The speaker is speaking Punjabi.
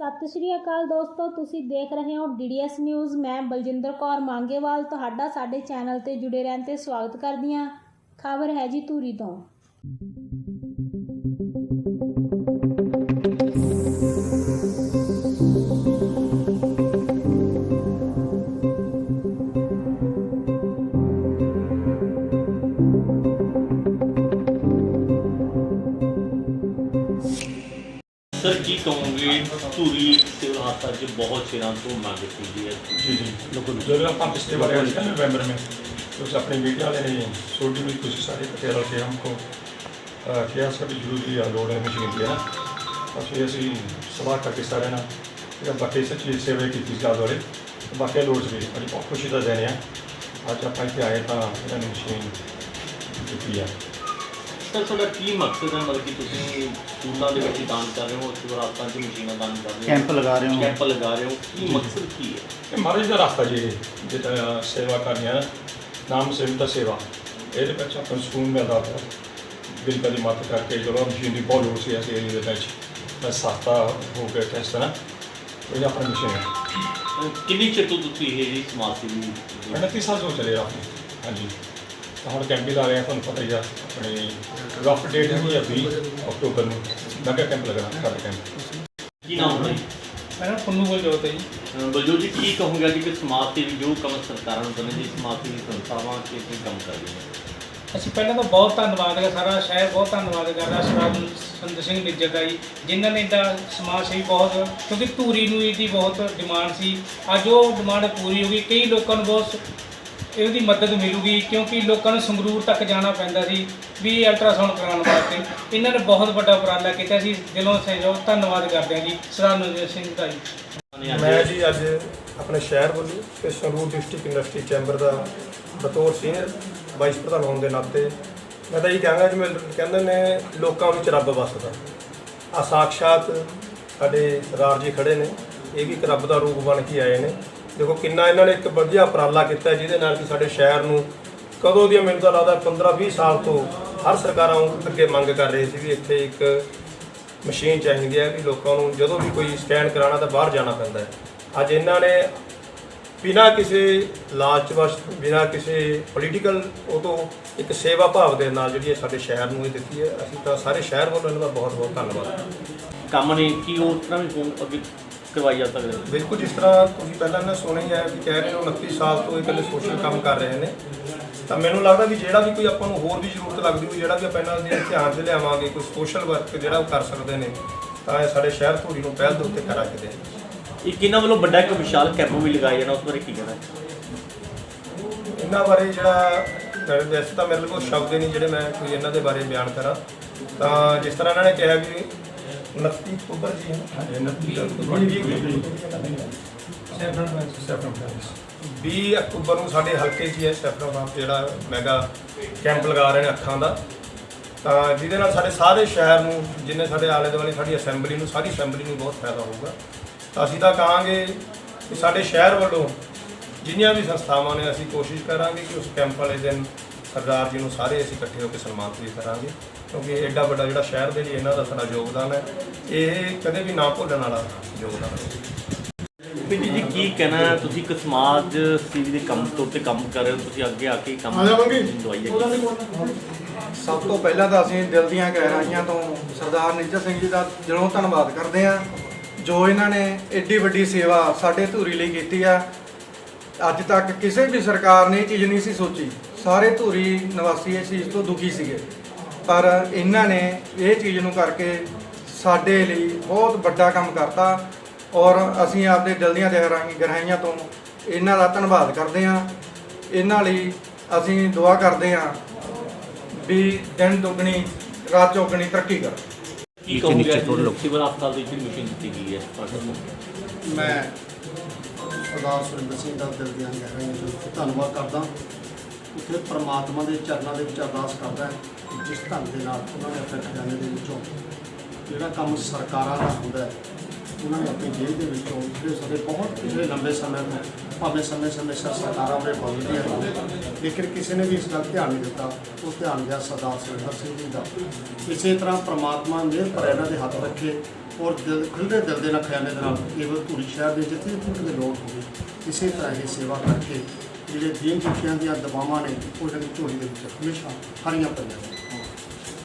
ਸਤਿ ਸ਼੍ਰੀ ਅਕਾਲ ਦੋਸਤੋ, ਤੁਸੀਂ ਦੇਖ ਰਹੇ ਹੋ ਡੀਡੀਐਸ ਨਿਊਜ਼ ਮੈਂ ਬਲਜਿੰਦਰ ਕੌਰ ਮੰਗੇਵਾਲ, ਤੁਹਾਡਾ ਸਾਡੇ ਚੈਨਲ ਤੇ ਜੁੜੇ ਰਹਿਣ ਤੇ ਸਵਾਗਤ ਕਰਦੀ ਹਾਂ। ਖਬਰ ਹੈ ਜੀ ਧੂਰੀ ਤੋਂ। ਸਰ ਕੀ ਕਹੋਗੇ ਧੂਰੀ ਸਿਵਲ ਹਸਪਤਾਲ 'ਚ ਬਹੁਤ ਚਿਰਾਂ ਤੋਂ ਮੰਗ ਹੁੰਦੀ ਹੈ जी जी बिल्कुल जो आप पिछले बार आए थे ना नवंबर में तो उस अपने मीडिया वाले ने छोटी हुई कुछ सारे पटेल के हमको अ, किया सर भी जरूरी है लोड है मशीन की है ना और फिर ਅਸੀਂ ਸਲਾਹ ਕਰਕੇ ਸਾਰਿਆਂ ਨਾਲ ਫਿਰ ਬਾਕੀ ਸੱਚੀ ਸੇਵਾ ਕੀਤੀ ਗੱਲ ਵਾਲੇ ਬਾਕੀ ਲੋਡ ਵੀ ਬੜੀ ਬਹੁਤ ਖੁਸ਼ੀ ਦਾ ਦਿਨ ਆ ਅੱਜ ਆਪਾਂ ਇੱਥੇ ਆਏ ਤਾਂ ਇਹਨਾਂ ਨੇ ਮਸ਼ੀਨ ਦਿੱਤੀ ਆ ਸਰ ਤੁਹਾਡਾ ਕੀ ਮਕਸਦ ਹੈ? ਮਤਲਬ ਕਿ ਤੁਸੀਂ ਸਕੂਲਾਂ ਦੇ ਵਿੱਚ ਦਾਨ ਕਰ ਰਹੇ ਹੋ ਹਸਪਤਾਲ 'ਚ ਮਸ਼ੀਨਾਂ ਦਾਨ ਕਰ ਰਹੇ ਹੋ। ਕੈਂਪ ਲਗਾ ਰਹੇ ਹੋ। ਕੈਂਪ ਲਗਾ ਰਹੇ ਹੋ। ਕੀ ਮਕਸਦ ਕੀ ਹੈ? ਇਹ ਮਹਾਰਾਜ ਦਾ ਰਸਤਾ ਜੀ ਇਹ ਜਿਹੜਾ ਸੇਵਾ ਕਰਨੀ ਹੈ ਨਾਮ ਸੇਵਿਤਾ ਸੇਵਾ। ਇਹਦੇ ਵਿੱਚ ਆਪਾਂ ਨੂੰ ਸਕੂਨ ਮਿਲਦਾ ਹੈ ਦਿਲ ਕਦੀ ਮੱਤ ਕਰਕੇ ਜਦੋਂ ਮਸ਼ੀਨ ਦੀ ਬਹੁਤ ਲੋੜ ਸੀ ਅਸੀਂ ਏਰੀਏ ਦੇ ਵਿੱਚ ਤਾਂ ਸਸਤਾ ਹੋ ਕੇ ਇਸ ਤਰ੍ਹਾਂ ਇਹ ਆਪਣੀ ਮਸ਼ੀਨ ਹੈ। ਅਹ ਕਿੰਨੀ ਚਿਰ ਤੋਂ ਤੁਸੀਂ ਇਹ ਜੀ ਸਮਾਜ ਸੇਵੀ 29 ਸਾਲ ਤੋਂ ਚੱਲੇ ਆਪਣੇ ਹਾਂਜੀ। ਹੁਣ ਕੈਂਪ ਵੀ ਲਾ ਰਹੇ ਆ ਤੁਹਾਨੂੰ ਪਤਾ ਹੀ ਆ ਆਪਣੀ ਰਫ ਡੇਟ ਹੈਗੀ ਆ 20 ਅਕਤੂਬਰ ਨੂੰ। ਨਗਾ ਕੈਂਪ ਲੱਗਣਾ ਸਾਡੇ ਕੈਂਪ ਕੀ ਨਾਮ ਹੈ? ਮੈਂ ਨਾ ਪੁੰਨੂ ਕੋਲ ਜੋਤ ਹੈ ਜੀ। ਬਲਜੋ ਜੀ ਕੀ ਕਹੋਗੇ ਕਿ ਸਮਾਜ ਸੇਵੀ ਜੋ ਕੰਮ ਸਰਕਾਰਾਂ ਨੂੰ ਕਰਨੇ ਜੀ ਸਮਾਜ ਸੇਵੀ ਸੰਸਥਾਵਾਂ ਕਿ ਕੀ ਕੰਮ ਕਰ ਰਹੀਆਂ ਅਸੀਂ ਪਹਿਲਾਂ ਤਾਂ ਬਹੁਤ ਧੰਨਵਾਦ ਹੈ ਸਾਰਾ ਸ਼ਹਿਰ ਬਹੁਤ ਧੰਨਵਾਦ ਕਰਦਾ ਸਰਦਾਰ ਸੰਤ ਸਿੰਘ ਨਿੱਜਰ ਦਾ ਜੀ ਜਿਨ੍ਹਾਂ ਨੇ ਤਾਂ ਸਮਾਜ ਸੇਵੀ ਬਹੁਤ ਕਿਉਂਕਿ ਧੂਰੀ ਨੂੰ ਇਹਦੀ ਬਹੁਤ ਡਿਮਾਂਡ ਸੀ। ਅੱਜ ਉਹ ਡਿਮਾਂਡ ਪੂਰੀ ਹੋ ਗਈ ਕਈ ਲੋਕਾਂ ਨੂੰ ਬਹੁਤ ਇਹਦੀ ਮਦਦ ਮਿਲੂਗੀ ਕਿਉਂਕਿ ਲੋਕਾਂ ਨੂੰ ਸੰਗਰੂਰ ਤੱਕ ਜਾਣਾ ਪੈਂਦਾ ਸੀ ਵੀ ਅਲਟਰਾਸਾਊਂਡ ਕਰਾਉਣ ਵਾਸਤੇ। ਇਹਨਾਂ ਨੇ ਬਹੁਤ ਵੱਡਾ ਉਪਰਾਲਾ ਕੀਤਾ ਸੀ। ਦਿਲੋਂ ਸਹਿਯੋਗ, ਧੰਨਵਾਦ ਕਰਦੇ ਹਾਂ ਜੀ। ਸਰਦਾਰ ਨਿੱਜਰ ਸਿੰਘ ਦਾ ਜੀ। ਮੈਂ ਜੀ ਅੱਜ ਆਪਣੇ ਸ਼ਹਿਰ ਵੱਲੋਂ ਤੇ ਸੰਗਰੂਰ ਡਿਸਟ੍ਰਿਕਟ ਇੰਡਸਟਰੀ ਚੈਂਬਰ ਦਾ ਬਤੌਰ ਸੀਨੀਅਰ ਵਾਈਸ ਪ੍ਰਧਾਨ ਹੋਣ ਦੇ ਨਾਤੇ ਮੈਂ ਤਾਂ ਇਹ ਕਹਾਂਗਾ ਜਿਵੇਂ ਕਹਿੰਦੇ ਨੇ ਲੋਕਾਂ ਵਿੱਚ ਰੱਬ ਵੱਸਦਾ। ਆ ਸਾਖਸ਼ਾਤ ਸਾਡੇ ਸਰਦਾਰ ਜੀ ਖੜੇ ਨੇ। ਇਹ ਵੀ ਇੱਕ ਰੱਬ ਦਾ ਰੂਪ ਬਣ ਕੇ ਆਏ ਨੇ। ਦੇਖੋ ਕਿੰਨਾ ਇਹਨਾਂ ਨੇ ਇੱਕ ਵਧੀਆ ਉਪਰਾਲਾ ਕੀਤਾ ਜਿਹਦੇ ਨਾਲ ਕਿ ਸਾਡੇ ਸ਼ਹਿਰ ਨੂੰ ਕਦੋਂ ਦੀ ਮੈਨੂੰ ਤਾਂ ਲੱਗਦਾ 15 20 ਸਾਲ ਤੋਂ ਹਰ ਸਰਕਾਰਾਂ ਅੱਗੇ ਮੰਗ ਕਰ ਰਹੇ ਸੀ ਵੀ ਇੱਥੇ ਇੱਕ ਮਸ਼ੀਨ ਚਾਹੀਦੀ ਹੈ ਵੀ ਲੋਕਾਂ ਨੂੰ ਜਦੋਂ ਵੀ ਕੋਈ ਸਕੈਨ ਕਰਾਉਣਾ ਤਾਂ ਬਾਹਰ ਜਾਣਾ ਪੈਂਦਾ ਹੈ। ਅੱਜ ਇਹਨਾਂ ਨੇ ਬਿਨਾਂ ਕਿਸੇ ਲਾਲਚਵਸ਼ ਬਿਨਾਂ ਕਿਸੇ ਪੋਲੀਟੀਕਲ ਉਹ ਤੋਂ ਇੱਕ ਸੇਵਾ ਭਾਵ ਦੇ ਨਾਲ ਜਿਹੜੀ ਹੈ ਸਾਡੇ ਸ਼ਹਿਰ ਨੂੰ ਇਹ ਦਿੱਤੀ ਹੈ। ਅਸੀਂ ਤਾਂ ਸਾਰੇ ਸ਼ਹਿਰ ਵੱਲੋਂ ਇਹਨਾਂ ਦਾ ਬਹੁਤ ਬਹੁਤ ਧੰਨਵਾਦ। ਕੰਮ ਨੇ ਕੀ ਉਸ ਤਰ੍ਹਾਂ ਵੀ ਅੱਗੇ ਕਰਵਾਈ ਜਾ ਸਕਦਾ ਹੈ? ਬਿਲਕੁਲ ਜਿਸ ਤਰ੍ਹਾਂ ਤੁਸੀਂ ਪਹਿਲਾਂ ਨਾ ਸੁਣਿਆ ਹੀ ਹੈ ਕਿ ਕਹਿ ਰਹੇ ਹੋ 29 ਸਾਲ ਤੋਂ ਇਹ ਇਕੱਲੇ ਸੋਸ਼ਲ ਕੰਮ ਕਰ ਰਹੇ ਨੇ। ਤਾਂ ਮੈਨੂੰ ਲੱਗਦਾ ਵੀ ਜਿਹੜਾ ਵੀ ਕੋਈ ਆਪਾਂ ਨੂੰ ਹੋਰ ਵੀ ਜ਼ਰੂਰਤ ਲੱਗਦੀ ਹੋਈ ਜਿਹੜਾ ਵੀ ਆਪਾਂ ਇਹਨਾਂ ਦੇ ਧਿਆਨ 'ਚ ਲਿਆਵਾਂਗੇ ਕੋਈ ਸੋਸ਼ਲ ਵਰਕ ਜਿਹੜਾ ਉਹ ਕਰ ਸਕਦੇ ਨੇ ਤਾਂ ਇਹ ਸਾਡੇ ਸ਼ਹਿਰ ਧੂਰੀ ਨੂੰ ਪਹਿਲ ਦੇ ਉੱਤੇ ਕਰ ਰੱਖਦੇ ਨੇ ਇਹ ਕਿਹਨਾਂ ਵੱਲੋਂ ਵੱਡਾ ਇੱਕ ਵਿਸ਼ਾਲ ਕੈਂਪ ਵੀ ਲਗਾਇਆ ਜਾਣਾ ਉਸ ਬਾਰੇ ਕੀ ਕਹਿਣਾ ਇਹਨਾਂ ਬਾਰੇ ਜਿਹੜਾ ਵੈਸੇ ਤਾਂ ਮੇਰੇ ਕੋਲ ਸ਼ਬਦ ਨਹੀਂ ਜਿਹੜੇ ਮੈਂ ਕੋਈ ਇਹਨਾਂ ਦੇ ਬਾਰੇ ਬਿਆਨ ਕਰਾਂ। ਤਾਂ ਜਿਸ ਤਰ੍ਹਾਂ ਇਹਨਾਂ ਨੇ ਕਿਹਾ ਵੀ 29 ਅਕਤੂਬਰ ਜੀ ਹੈ ਨਾ? 29 ਅਕਤੂਬਰ। 20 ਅਕਤੂਬਰ। ਨੂੰ ਸਾਡੇ ਹਲਕੇ 'ਚ ਹੀ ਹੈ ਫਾਰਮ ਜਿਹੜਾ ਮੈਗਾ ਕੈਂਪ ਲਗਾ ਰਹੇ ਨੇ ਅੱਖਾਂ ਦਾ। ਤਾਂ ਜਿਹਦੇ ਨਾਲ ਸਾਡੇ ਸਾਰੇ ਸ਼ਹਿਰ ਨੂੰ ਜਿੰਨੇ ਸਾਡੇ ਆਲੇ ਦੁਆਲੇ ਸਾਡੀ ਅਸੈਂਬਲੀ ਨੂੰ ਸਾਰੀ ਅਸੈਂਬਲੀ ਨੂੰ ਬਹੁਤ ਫਾਇਦਾ ਹੋਊਗਾ। ਤਾਂ ਅਸੀਂ ਤਾਂ ਕਹਾਂਗੇ ਕਿ ਸਾਡੇ ਸ਼ਹਿਰ ਵੱਲੋਂ ਜਿੰਨੀਆਂ ਵੀ ਸੰਸਥਾਵਾਂ ਨੇ ਅਸੀਂ ਕੋਸ਼ਿਸ਼ ਕਰਾਂਗੇ ਕਿ ਉਸ ਕੈਂਪ ਵਾਲੇ ਦਿਨ ਸਰਦਾਰ ਜੀ ਨੂੰ ਸਾਰੇ ਅਸੀਂ ਇਕੱਠੇ ਹੋ ਕੇ ਸਨਮਾਨਿਤ ਵੀ ਕਰਾਂਗੇ। ਕਿਉਂਕਿ ਐਡਾ ਵੱਡਾ ਜਿਹੜਾ ਸ਼ਹਿਰ ਦੇ ਲਈ ਇਹਨਾਂ ਦਾ ਸਾਡਾ ਯੋਗਦਾਨ ਹੈ ਇਹ ਕਦੇ ਵੀ ਨਾ ਭੁੱਲਣ ਵਾਲਾ ਯੋਗਦਾਨ ਹੈ। ਪਿੰਡੀ ਜੀ ਕੀ ਕਹਿਣਾ ਹੈ? ਤੁਸੀਂ ਇੱਕ ਸਮਾਜ ਸੇਵੀ ਦੇ ਕੰਮ ਤੋਂ ਤੇ ਕੰਮ ਕਰ ਰਹੇ ਹੋ ਤੁਸੀਂ ਅੱਗੇ ਆ ਕੇ ਕੰਮ ਦਵਾਈ ਹੈ। ਸਭ ਤੋਂ ਪਹਿਲਾਂ ਤਾਂ ਅਸੀਂ ਦਿਲ ਦੀਆਂ ਗਹਿਰਾਈਆਂ ਤੋਂ ਸਰਦਾਰ ਨਿੱਜਰ ਸਿੰਘ ਜੀ ਦਾ ਦਿਲੋਂ ਧੰਨਵਾਦ ਕਰਦੇ ਹਾਂ ਜੋ ਇਹਨਾਂ ਨੇ ਏਡੀ ਵੱਡੀ ਸੇਵਾ ਸਾਡੇ ਧੂਰੀ ਲਈ ਕੀਤੀ ਆ। ਅੱਜ ਤੱਕ ਕਿਸੇ ਵੀ ਸਰਕਾਰ ਨੇ ਇਹ ਚੀਜ਼ ਨਹੀਂ ਸੀ ਸੋਚੀ। ਸਾਰੇ ਧੂਰੀ ਨਿਵਾਸੀ ਇਸ ਚੀਜ਼ ਤੋਂ ਦੁਖੀ ਸੀਗੇ। ਪਰ ਇਹਨਾਂ ਨੇ ਇਹ ਚੀਜ਼ ਨੂੰ ਕਰਕੇ ਸਾਡੇ ਲਈ ਬਹੁਤ ਵੱਡਾ ਕੰਮ ਕਰਤਾ ਔਰ ਅਸੀਂ ਆਪਦੇ ਦਿਲ ਦੀਆਂ ਗਹਿਰਾਈ- ਗਹਿਰਾਈਆਂ ਤੋਂ ਇਹਨਾਂ ਦਾ ਧੰਨਵਾਦ ਕਰਦੇ ਹਾਂ। ਇਹਨਾਂ ਲਈ ਅਸੀਂ ਦੁਆ ਕਰਦੇ ਹਾਂ ਵੀ ਦਿਨ ਦੁੱਗਣੀ ਰਾਤ ਚੌਗਣੀ ਤਰੱਕੀ ਕਰ ਕੀ ਕਹੋਗੇ ਸਿਵਲ ਹਸਪਤਾਲ ਦੀ ਜਿਹੜੀ ਮਸ਼ੀਨ ਦਿੱਤੀ ਗਈ ਹੈ। ਨੂੰ ਮੈਂ ਸਰਦਾਰ ਸੁਰਿੰਦਰ ਸਿੰਘ ਦਾ ਦਿਲ ਦੀਆਂ ਗਹਿਰਾਈਆਂ ਤੋਂ ਧੰਨਵਾਦ ਕਰਦਾ। ਉੱਥੇ ਪ੍ਰਮਾਤਮਾ ਦੇ ਚਰਨਾਂ ਦੇ ਵਿੱਚ ਅਰਦਾਸ ਕਰਦਾ ਕਿ ਜਿਸ ਢੰਗ ਦੇ ਨਾਲ ਉਹਨਾਂ ਨੇ ਆਪਣੇ ਖਜ਼ਾਨੇ ਦੇ ਵਿੱਚੋਂ ਜਿਹੜਾ ਕੰਮ ਸਰਕਾਰਾਂ ਦਾ ਹੁੰਦਾ ਹੈ, ਉਹਨਾਂ ਨੇ ਆਪਣੀ ਜੇਬ ਦੇ ਵਿੱਚੋਂ ਜਿਹੜੇ ਸਾਡੇ ਬਹੁਤ, ਪਿਛਲੇ ਲੰਬੇ ਸਮੇਂ ਤੋਂ, ਭਾਵੇਂ ਸਮੇਂ ਸਮੇਂ ਸਿਰ ਸਰਕਾਰਾਂ ਦੇ ਬਦਲਦੀਆਂ ਰਹੀਆਂ ਲੇਕਿਨ ਕਿਸੇ ਨੇ ਵੀ ਇਸ ਦਾ ਧਿਆਨ ਨਹੀਂ ਦਿੱਤਾ, ਉਹ ਧਿਆਨ ਗਿਆ ਸਰਦਾਰ ਸੁਰਿੰਦਰ ਸਿੰਘ ਜੀ ਦਾ। ਇਸੇ ਤਰ੍ਹਾਂ ਪ੍ਰਮਾਤਮਾ ਮਿਹਰ ਪਰ ਇਹਨਾਂ ਦੇ ਹੱਥ ਰੱਖੇ ਔਰ ਦਿਲ, ਖੁੱਲ੍ਹੇ ਦਿਲ ਦੇ ਨਾਲ ਖਿਆਲੇ ਦੇ ਨਾਲ ਕੇਵਲ ਧੂਰੀ ਸ਼ਹਿਰ ਦੇ ਜਿੱਥੇ ਜਿੱਥੇ ਕਿਤੇ ਲੋੜ ਹੋਵੇ, ਇਸੇ ਤਰ੍ਹਾਂ ਇਹ ਸੇਵਾ ਕਰਕੇ ਜਿਹੜੇ ਦੀਨ ਦੁਖੀਆਂ ਦੀਆਂ ਦਵਾਵਾਂ ਨੇ ਉਹ ਜਿਹੜੀ ਝੋਲੀ ਦੇ ਵਿੱਚ ਹਮੇਸ਼ਾ ਹਰੀਆਂ ਪਈਆਂ